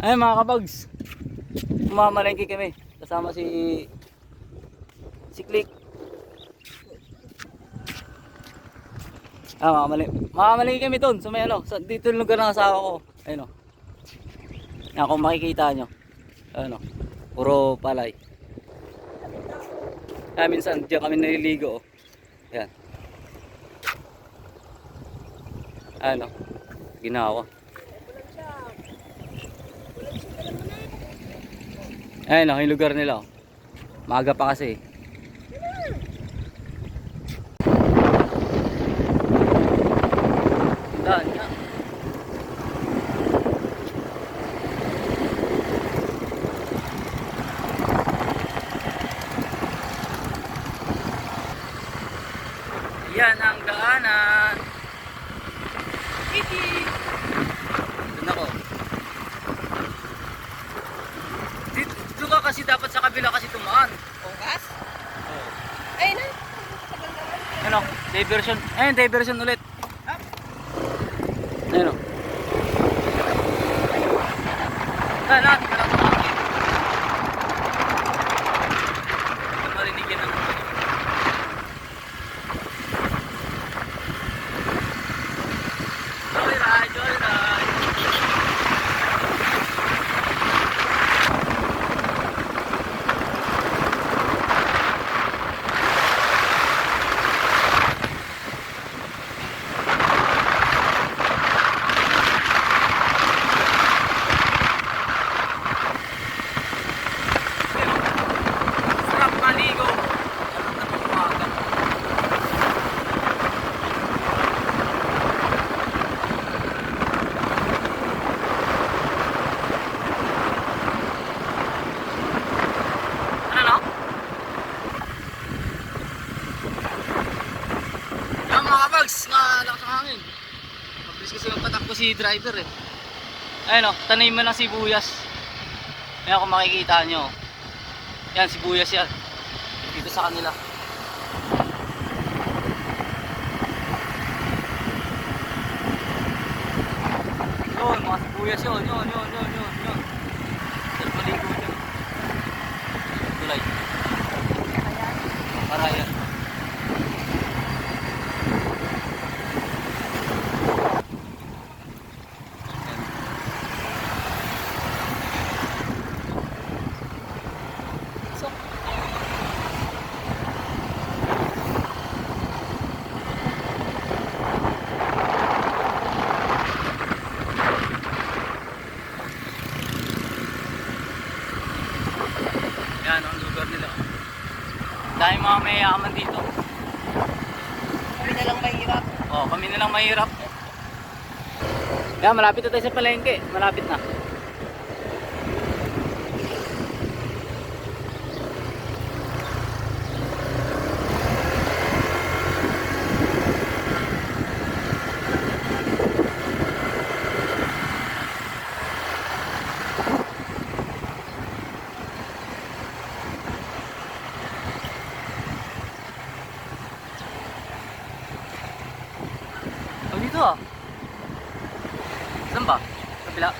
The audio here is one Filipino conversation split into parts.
Ay mga kabags. Umamalengke kami. Kasama si si Click. Ah, mamamalengke. Mamamalengke kami doon sa may ano, sa dito yung lugar ng asawa ko. Ayun oh. Yan makikita nyo. Ano, puro palay. Ah, minsan diyan kami naliligo oh. Yan. Ano, ginawa. Ayun oh, lugar nila. oh. Maaga pa kasi. Daan niya. Yan ang daanan. Doon ako. Dito, dito ka kasi dapat sa kabila kasi tumaan. Pongkas? Ay na. Ano? Diversion. Ayun, diversion ulit. Ayun o. Ah, lahat. Lahat ng hangin. Hindi marinig yan ang ano. Joyride, joyride. Sarap maligo. Ano na umaga. Ano no? Yan mga kabags, malakas ang hangin. Mabilis kasi yung patakbo driver eh. Ayun o, tanim mo ng sibuyas. Ayan kung makikita nyo. Yan, sibuyas yan. Dito sa kanila. Yun, mga sibuyas yun. Yun, yun, yun, yun, yun. Yan, maligo. Tulay. Para yan. So, Yan ang lugar nila. Dahil mga mayayaman dito. kami na lang mahirap. Oh, kami na lang mahirap. Yan, malapit na tayo sa palengke. Malapit na. Oh, dito ah. Saan ba? Kabila.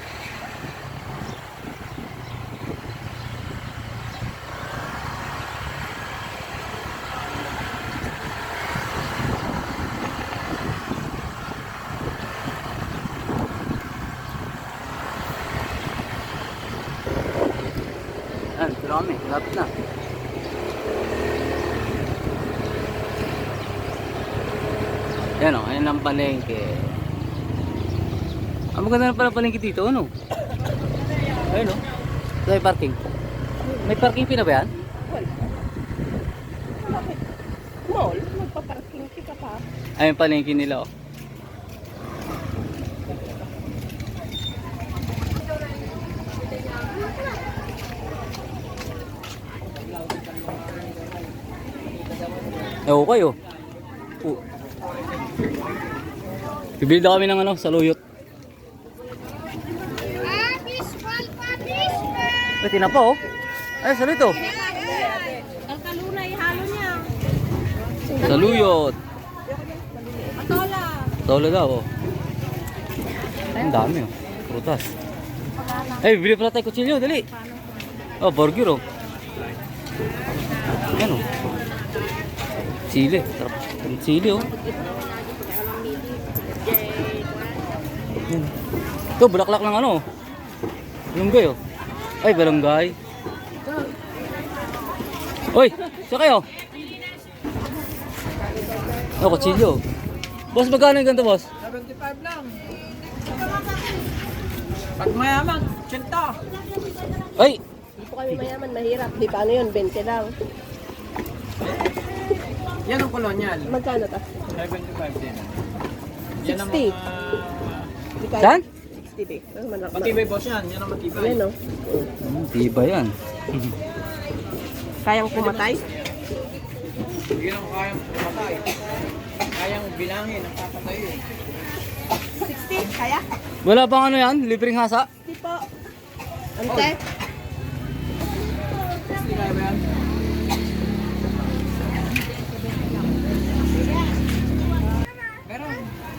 Yan, pero kami, lapit na. Yan o, ayan ang palengke. Ang maganda na pala palengke dito, ano? Ayun o. Ito ay parking. May parking fee na ba yan? Wala. Bakit? Mall? Magpaparking kita pa. Ayun palengke nila o. Ewan kayo. Oh. Bibili daw kami ng ano, saluyot. Ay, tinapa oh. Ay, saluyot oh. Ang kalunay, halo niya. Saluyot. Atola. Tolo daw, oh. Ang dami, oh. Prutas. Ay, bili pala tayo kutsilyo, dali. Oh, burger, oh. Yan, oh. Chile. Sarap. Chile, oh. Yan. Ito, bulaklak ng ano. Balunggay, oh. Ay, balunggay. Hoy, siya kayo. Oh, kutsilyo. Boss, magkano yung ganito, boss? 75 lang. Pag mayaman, 80. Ay, Hindi po kami mayaman, mahirap. Di paano yun, 20 lang. Yan ang kolonyal. Magkano ta? 75 din. Yan ang 60. mga... Saan? 60 di. Mas malak- Matibay boss yan. Yan ang matibay. Ayan o. Hmm, Tiba yan. Kayang pumatay? Hindi lang kayang pumatay. Kayang bilangin ang papatay eh. 60? Kaya? Wala bang ano yan? Libreng hasa? Di po. Ante? Hindi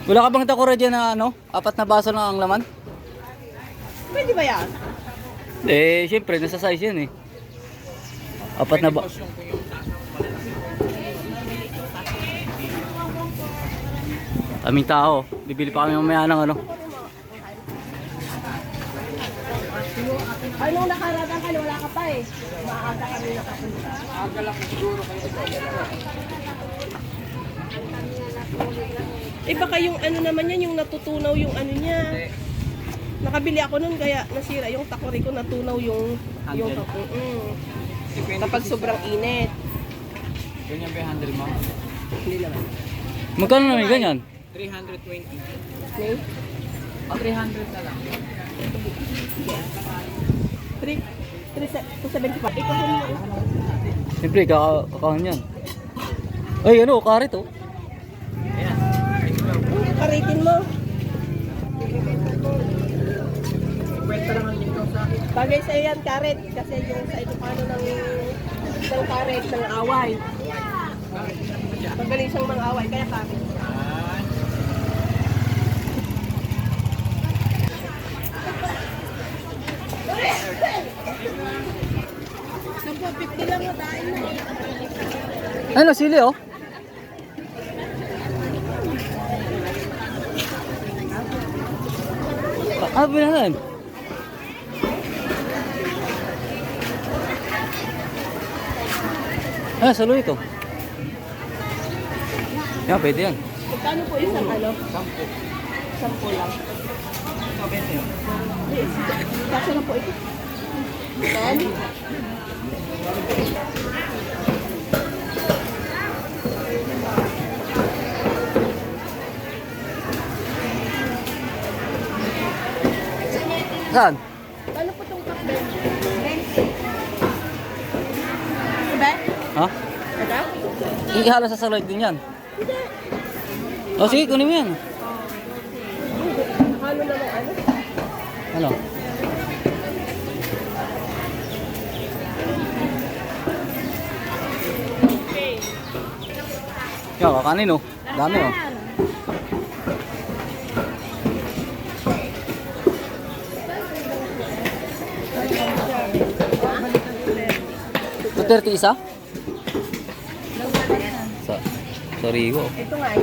Wala ka bang takura dyan na ano? Apat na baso lang ang laman? Pwede ba yan? Eh, syempre, nasa size yan eh. Apat na ba... Kaming tao. Bibili pa kami mamaya ng ano. Ay, nung nakaradang ka, wala ka pa eh. Maaga kami nakapunta. agalak na siguro kayo. Eh baka yung ano naman yan, yung natutunaw yung ano niya. Nakabili ako nun kaya nasira yung takori ko, natunaw yung yung Handle? mm, Kapag sobrang init. Ganyan ba yung handle mo? Hindi naman. Magkano naman yung ganyan? 320. Okay? 300 na lang. 3, 275. Ikaw. Siyempre, kaka kakahan yan. Ay, ano, karit oh. Karitin mo. Bagay sa'yo yan, karet. Kasi yung sa Ilocano ng, ng karet, ng away. Magaling siyang mga away, kaya karet. Ayan. Sampo, 50 lang madain na. Ano, sili oh. Ah, na yan? Ah, salo ito. Yan, pwede yan. Magkano po isang ano? Sampo. Sampo lang. Ito, 20 yun. Kaso lang po ito. Ten? Saan? Ano po itong cup Ben? Ben? Ha? Ito? Ihalo sa saloy din yan. O sige, kunin mo yan. Halo na ng ano? Ano? Yan, kakanin oh. Dami oh. Ito 30 isa? Sa, sa Rigo. Ito nga eh.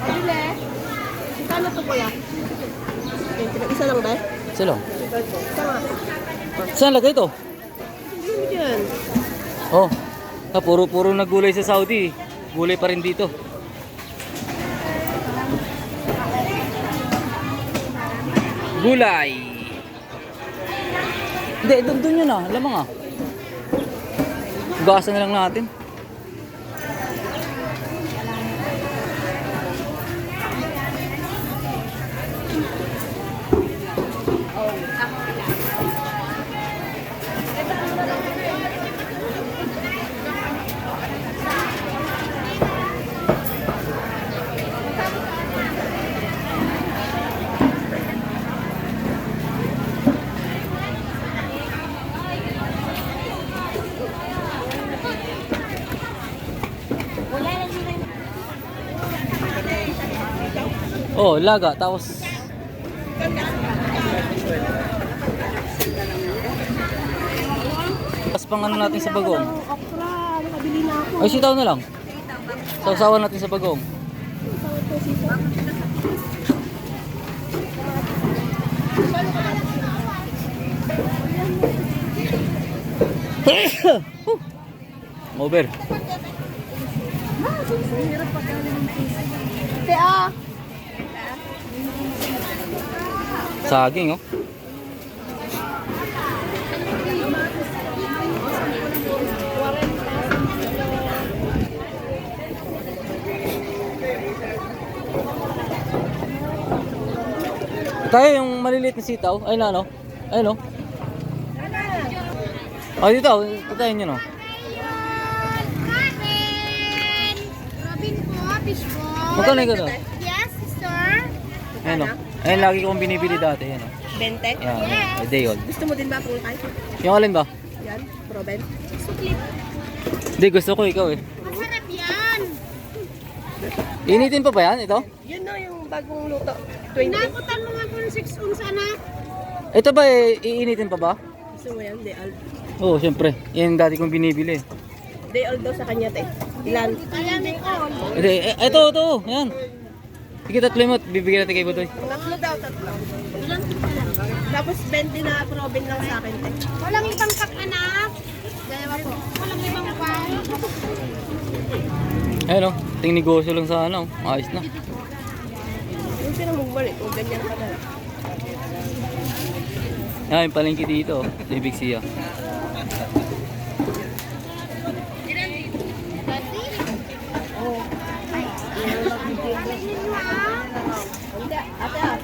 Pabili. Kano to kuya? Isa lang ba? Isa lang. Isa nga. Saan lagay ito? Oh, ah, puro-puro na gulay sa Saudi. Gulay pa rin dito. Gulay. Hindi, doon doon yun ah. Lamang ah. Gasa na lang natin. Oh, laga. Tapos... Tapos pang ano natin sa bagong. Ay, sitaw na lang. Sausawan natin sa bagong. Over. Te, ah. Saging, oh. Tayo yung maliliit na sitaw. Ay na, ano? Ay, no? Oh, dito. Patayin nyo, no? Robin! Robin po, fish po. Magkano yung gano'n? Yes, sir. Ayun, no? Ayun, lagi kong binibili dati. Ayun, no? 20. Ayan, a day old. Gusto mo din ba full time? Yung alin ba? Yan, Proben. Suklit. Hindi, gusto ko ikaw eh. Masarap yan. Initin pa ba yan, ito? Yun no, yung bagong luto. 20. Nakutan mo nga po ng 6 ounce, anak. Ito ba eh, iinitin pa ba? Gusto mo yan, day old. Oo, syempre. Yan yung dati kong binibili. Day old daw sa kanya, te. Ilan? Kaya may all. Hindi, eh, ito, ito. Yan. Sige, tatlo mo. Bibigyan natin kay Butoy. Tatlo daw, tatlo. Ilan pa lang? Tapos 20 na Proben lang sa akin, te. Walang ibang cup, anak. Dalawa po. Walang ibang pa. Ayun o. Ting negosyo lang sa ano. Ayos na. Yung sino magbalik, kung ganyan ka na. Yan, yung palengke dito. oh, Sa Ibig Siya. Hindi, ate ah.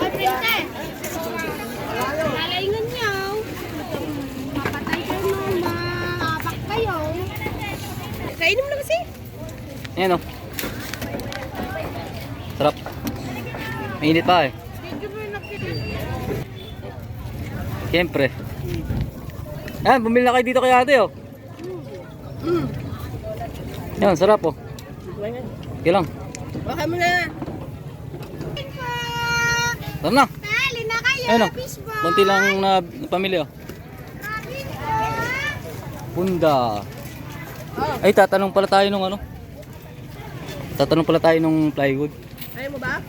Ay, printe. Lalaingan niyo. Papatay kayo, mama. Apak kayo. Kainom lang kasi. Ayan o. Sarap. Mainit pa eh. Siyempre. Yan, bumili na kayo dito kay ate oh. Mm. Yan, sarap oh. Okay lang. Baka mo na. Sarap na. Tali na kayo, Ayun o. Kunti lang na, na pamilya oh. Po. Punda. Ay, tatanong pala tayo nung ano. Tatanong pala tayo nung plywood. Ayaw mo ba?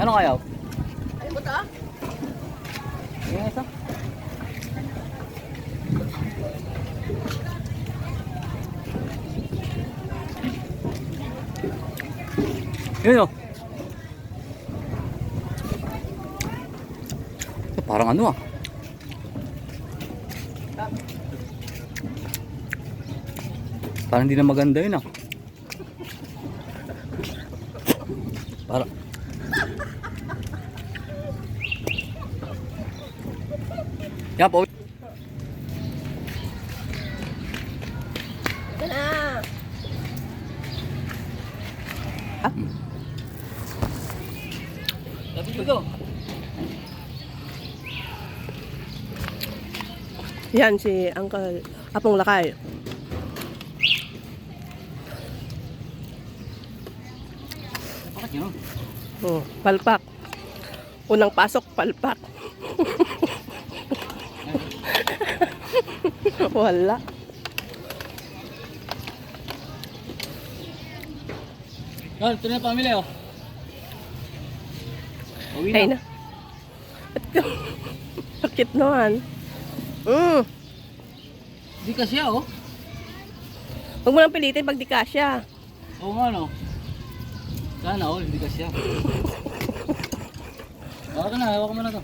Ano kaya? Ayaw mo to? Yung isa? Yun o. Ito, Parang ano ah. Parang hindi na maganda yun ah. Parang... Yan po. Ito na. Ko to. Yan si Uncle Apong Lakay. Yun? Oh, palpak. Unang pasok, palpak. Wala. Yan, ito na yung pamilya oh. Uwi Ay na. na. Bakit naman? Mm. Di ka siya oh. Huwag mo nang pilitin pag di kasya. Oo nga no. Sana all, hindi ka siya. Hawakan na, hawakan mo na to.